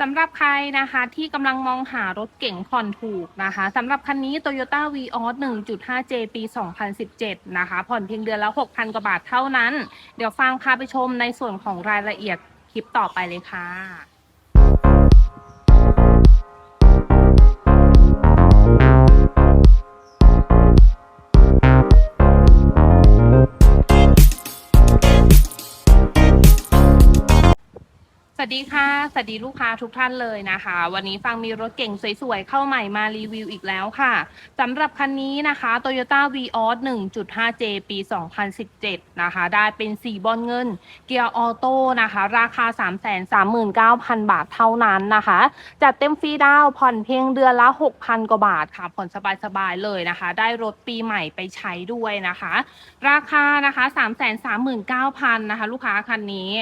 สำหรับใครนะคะที่กำลังมองหารถเก่งผ่อนถูกนะคะสำหรับคันนี้ Toyota v ีออส 1.5J ปี 2017 นะคะ ผ่อนเพียงเดือนละ 6,000 กว่าบาทเท่านั้น เดี๋ยวฟังพาไปชมในส่วนของรายละเอียดคลิปต่อไปเลยค่ะ วัสดีค่ะ สวัสดีลูกค้าทุกท่านเลยนะคะ วันนี้ฟังมีรถเก่งสวยๆ เข้าใหม่มารีวิวอีกแล้วค่ะสำหรับคันนี้นะคะ Toyota v ีออส 1.5J ปี 2017 นะคะ ได้เป็นสีบอลเงิน เกียร์ออโต้นะคะ ราคา 339,000 บาทเท่านั้นนะคะ จัดเต็มฟรีดาวน์ผ่อนเพียงเดือนละ 6,000 กว่าบาทค่ะ ผ่อนสบายๆ เลยนะคะ ได้รถปีใหม่ไปใช้ด้วยนะคะ ราคานะคะ 339,000 นะคะ ลูกค้าคันนี้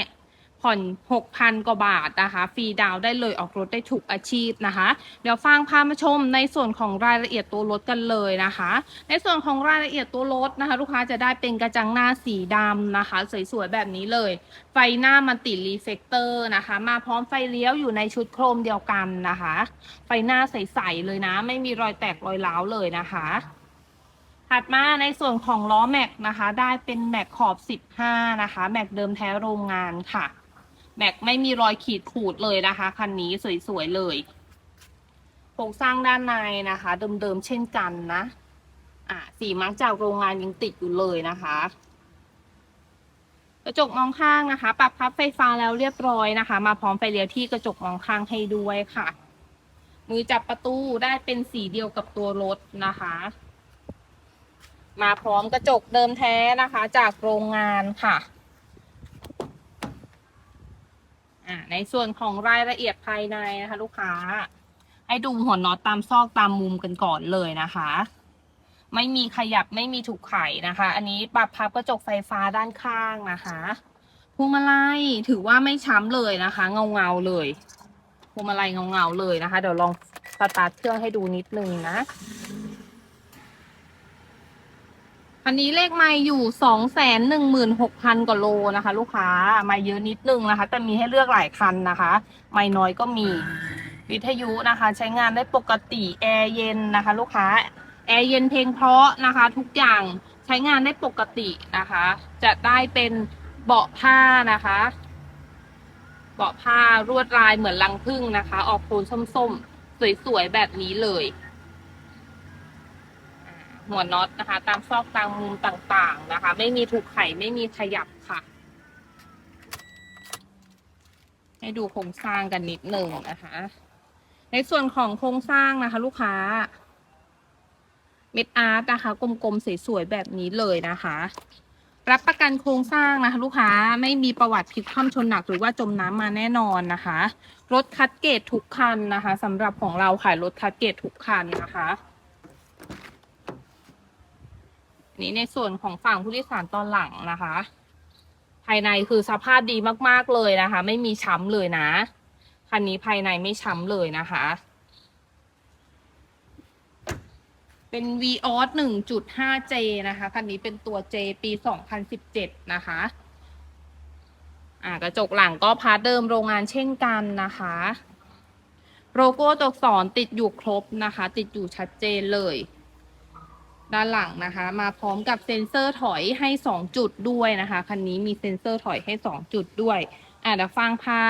ผ่อน 6,000 กว่าบาทนะคะ ฟรีดาวได้เลยออกรถได้ถูกอาชีพนะคะ เดี๋ยวฟังพามาชมในส่วนของรายละเอียดตัวรถกันเลยนะคะ ในส่วนของรายละเอียดตัวรถนะคะ ลูกค้าจะได้เป็นกระจังหน้าสีดำนะคะ สวยๆแบบนี้เลย ไฟหน้ามันติดรีเฟกเตอร์นะคะ มาพร้อมไฟเลี้ยวอยู่ในชุดโครมเดียวกันนะคะ ไฟหน้าใสๆเลยนะ ไม่มีรอยแตกรอยร้าวเลยนะคะถัดมาในส่วนของล้อแม็กนะคะ ได้เป็นแม็กขอบ 15 นะคะ แม็กเดิมแท้โรงงานค่ะ แม็กไม่มีรอยขีดขูดเลยนะคะคันนี้สวยๆเลยโครงสร้างด้านในนะคะ เดิมๆเช่นกันนะ อ่าสีมาร์กจากโรงงานยังติดอยู่เลยนะคะกระจกมองข้างนะคะ ปรับพับไฟฟ้าแล้วเรียบร้อยนะคะ มาพร้อมไฟเลี้ยวที่กระจกมองข้างให้ด้วยค่ะ มือจับประตูได้เป็นสีเดียวกับตัวรถนะคะ มาพร้อมกระจกเดิมแท้นะคะ จากโรงงานค่ะ อ่าในส่วนของรายละเอียดภายในนะคะ ลูกค้า ให้ดูหัวน็อตตามซอกตามมุมกันก่อนเลยนะคะ ไม่มีขยับไม่มีถูกไขนะคะ อันนี้ปรับพับกระจกไฟฟ้าด้านข้างนะคะพวงมาลัยถือว่าไม่ช้ำเลยนะคะ เงาเงาเลยพวงมาลัยเงาเงาเลยนะคะ เดี๋ยวลองสตาร์ทเครื่องให้ดูนิดนึงนะ อันนี้เลขไม่อยู่สองแสนหนึ่งหมื่นหกพันกว่าโลนะคะ ลูกค้าไม่เยอะนิดนึงนะคะ แต่มีให้เลือกหลายคันนะคะ ไม่น้อยก็มี วิทยุนะคะ ใช้งานได้ปกติแอร์เย็นนะคะ ลูกค้าแอร์เย็นเพลงเพราะนะคะ ทุกอย่างใช้งานได้ปกตินะคะ จะได้เป็นเบาะผ้านะคะ เบาะผ้ารวดลายเหมือนลังพึ่งนะคะ ออกโทนส้มๆ สวยๆ แบบนี้เลย หัวน็อตนะคะ ตามซอกตามมุมต่างๆนะคะ ไม่มีถูกไขไม่มีขยับค่ะ ให้ดูโครงสร้างกันนิดหนึ่งนะคะ ในส่วนของโครงสร้างนะคะ ลูกค้า เม็ดอาร์ตนะคะ กลมๆสวยๆแบบนี้เลยนะคะ รับประกันโครงสร้างนะคะ ลูกค้าไม่มีประวัติพลิกคว่ำชนหนักหรือว่าจมน้ำมาแน่นอนนะคะ รถคัดเกรดทุกคันนะคะสำหรับของเราขายรถคัดเกรดทุกคันนะคะ อั นี้ในส่วนของฝั่งผู้โดยสารตอนหลังนะคะ ภายในคือสภาพดีมากๆเลยนะคะ ไม่มีช้ำเลยนะคันนี้ภายในไม่ช้ำเลยนะคะ เป็น v ีออส 1.5 J นะคะคันนี้เป็นตัว J ปี 2017 นะคะอ่ากระจกหลังก็พาร์ทเดิมโรงงานเช่นกันนะคะโลโก้ตัวอักษรติดอยู่ครบนะคะ ติดอยู่ชัดเจนเลย ด้านหลังนะคะ มาพร้อมกับเซ็นเซอร์ถอยให้ 2 จุดด้วยนะคะคันนี้มีเซ็นเซอร์ถอยให้ 2 จุดด้วยอะเดี๋ยวฟังพา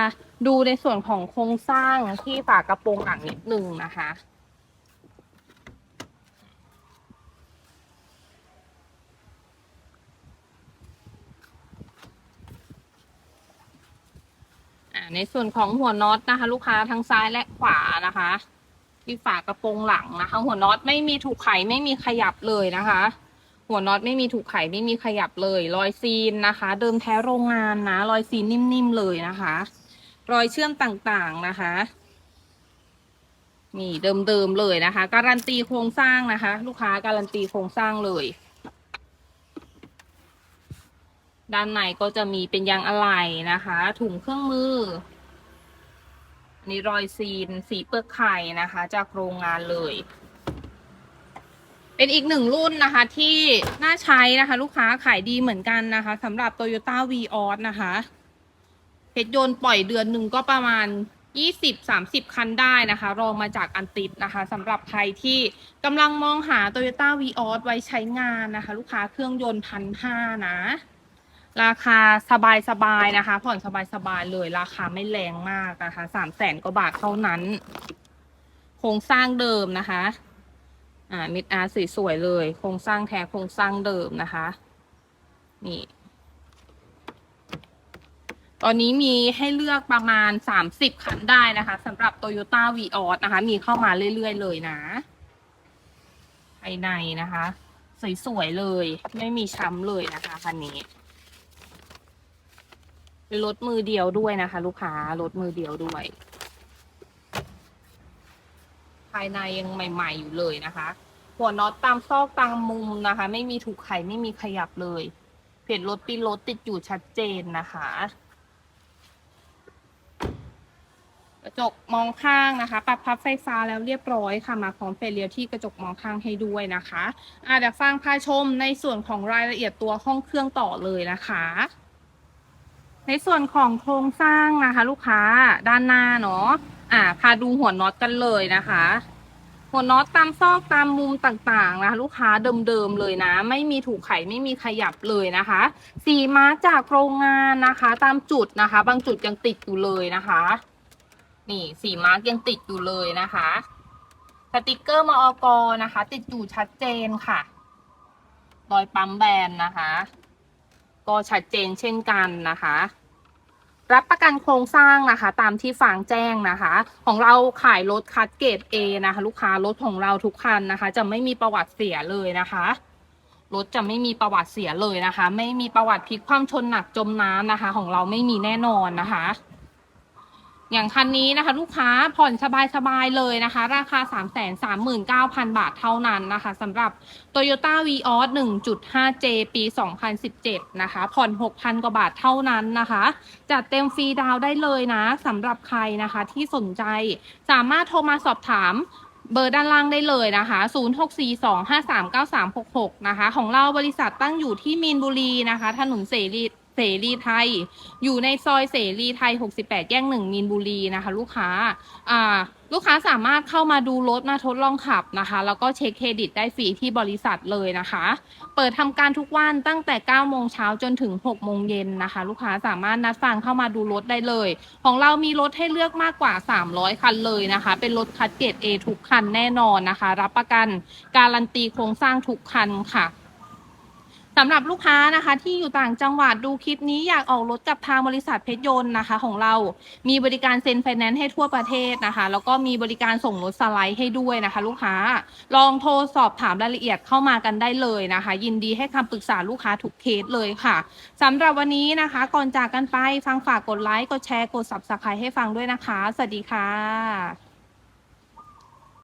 ดูในส่วนของโครงสร้างที่ฝากระโปรงหลังนิดนึงนะคะในส่วนของหัวน็อตนะคะ ลูกค้าทั้งซ้ายและขวานะคะ ที่ฝากระโปรงหลังนะคะ หัวน็อตไม่มีถูกไขไม่มีขยับเลยนะคะ หัวน็อตไม่มีถูกไขไม่มีขยับเลย รอยซีนนะคะ เดิมแท้โรงงานนะ รอยซีนนิ่มๆเลยนะคะ รอยเชื่อมต่างๆนะคะนี่เดิมๆเลยนะคะ การันตีโครงสร้างนะคะ ลูกค้าการันตีโครงสร้างเลย ด้านในก็จะมีเป็นยางอะไหล่นะคะ ถุงเครื่องมือ นนี่รอยซีนสีเปลือกไข่นะคะ จากโรงงานเลย เป็นอีกหนึ่งรุ่นนะคะ ที่น่าใช้นะคะ ลูกค้าขายดีเหมือนกันนะคะสำหรับ Toyota v ีออสนะคะเพชรยนต์ปล่อยเดือนหนึ่งก็ประมาณยี่สิบสามสิบคันได้นะคะ รองมาจากอันติดนะคะสำหรับใครที่กำลังมองหา Toyota v ีออไว้ใช้งานนะคะ ลูกค้าเครื่องยนต์พันห้านะ ราคาสบายสบายๆนะคะ ผ่อนสบายสบายๆเลย ราคาไม่แรงมากนะคะสามแสนกว่าบาทเท่านั้น โครงสร้างเดิมนะคะ อ่ามิดอาร์สวยๆเลย โครงสร้างแท้โครงสร้างเดิมนะคะ นี่ ตอนนี้มีให้เลือกประมาณ 30 คันได้นะคะสำหรับ Toyota v ีออนะคะ มีเข้ามาเรื่อยๆ เลยนะ ภายในนะคะ สวยๆเลย ไม่มีช้ำเลยนะคะคันนี้ เป็นรถมือเดียวด้วยนะคะ ลูกค้ารถมือเดียวด้วย ภายในยังใหม่ ๆ อยู่เลยนะคะ หัวน็อตตามซอกตามมุมนะคะ ไม่มีถูกไขไม่มีขยับเลยเพจรถปีรถติดอยู่ชัดเจนนะคะกระจกมองข้างนะคะ ปรับพับไฟฟ้าแล้วเรียบร้อยค่ะมาพร้อมไฟรเลียที่กระจกมองข้างให้ด้วยนะคะอะเดี๋ยวฟังพาชมในส่วนของรายละเอียดตัวห้องเครื่องต่อเลยนะคะ ในส่วนของโครงสร้างนะคะ ลูกค้าด้านหน้าเนาะอ่าพาดูหัวน็อตกันเลยนะคะ หัวน็อตตามซอกตามมุมต่างๆนะคะ ลูกค้าเดิมๆเลยนะ ไม่มีถูกไขไม่มีขยับเลยนะคะ สีมาร์กจากโรงงานนะคะ ตามจุดนะคะ บางจุดยังติดอยู่เลยนะคะ นี่สีมาร์กยังติดอยู่เลยนะคะสติกเกอร์มอกนะคะ ติดอยู่ชัดเจนค่ะรอยปั๊มแบนนะคะ ก็ชัดเจนเช่นกันนะคะ รับประกันโครงสร้างนะคะ ตามที่ฟางแจ้งนะคะ ของเราขายรถคัดเกรด A นะคะ ลูกค้ารถของเราทุกคันนะคะ จะไม่มีประวัติเสียเลยนะคะรถจะไม่มีประวัติเสียเลยนะคะ ไม่มีประวัติพลิกคว่ำชนหนักจมน้ำนะคะ ของเราไม่มีแน่นอนนะคะ อย่างคันนี้นะคะ ลูกค้าผ่อนสบายๆเลยนะคะ ราคา 339,000 บาทเท่านั้นนะคะสำหรับ Toyota v ีออส 1.5J ปี 2017 นะคะ ผ่อน 6,000 กว่าบาทเท่านั้นนะคะ จัดเต็มฟรีดาวได้เลยนะสำหรับใครนะคะที่สนใจสามารถโทรมาสอบถามเบอร์ด้านล่างได้เลยนะคะ 0642539366 นะคะ ของเราบริษัทตั้งอยู่ที่มีนบุรีนะคะ ถนนเสรี เสรีไทย อยู่ในซอยเสรีไทย 68 แยกหนึ่งมีนบุรีนะคะ ลูกค้าอ่าลูกค้าสามารถเข้ามาดูรถมาทดลองขับนะคะ แล้วก็เช็คเครดิตได้ฟรีที่บริษัทเลยนะคะ เปิดทำการทุกวันตั้งแต่ 9 โมงเช้าจนถึง 6 โมงเย็นนะคะ ลูกค้าสามารถนัดฟังเข้ามาดูรถได้เลย ของเรามีรถให้เลือกมากกว่า 300 คันเลยนะคะ เป็นรถคัดเกรด A ทุกคันแน่นอนนะคะ รับประกันการันตีโครงสร้างทุกคันค่ะ สำหรับลูกค้านะคะ ที่อยู่ต่างจังหวัดดูคลิปนี้อยากออกรถกับทางบริษัทเพชรยนต์นะคะ ของเรา มีบริการเซ็นไฟแนนซ์ให้ทั่วประเทศนะคะ แล้วก็มีบริการส่งรถสไลด์ให้ด้วยนะคะ ลูกค้าลองโทรสอบถามรายละเอียดเข้ามากันได้เลยนะคะ ยินดีให้คำปรึกษาลูกค้าทุกเคสเลยค่ะสำหรับวันนี้นะคะ ก่อนจากกันไปฟังฝากกดไลค์กดแชร์กด subscribe ให้ฟังด้วยนะคะ สวัสดีค่ะ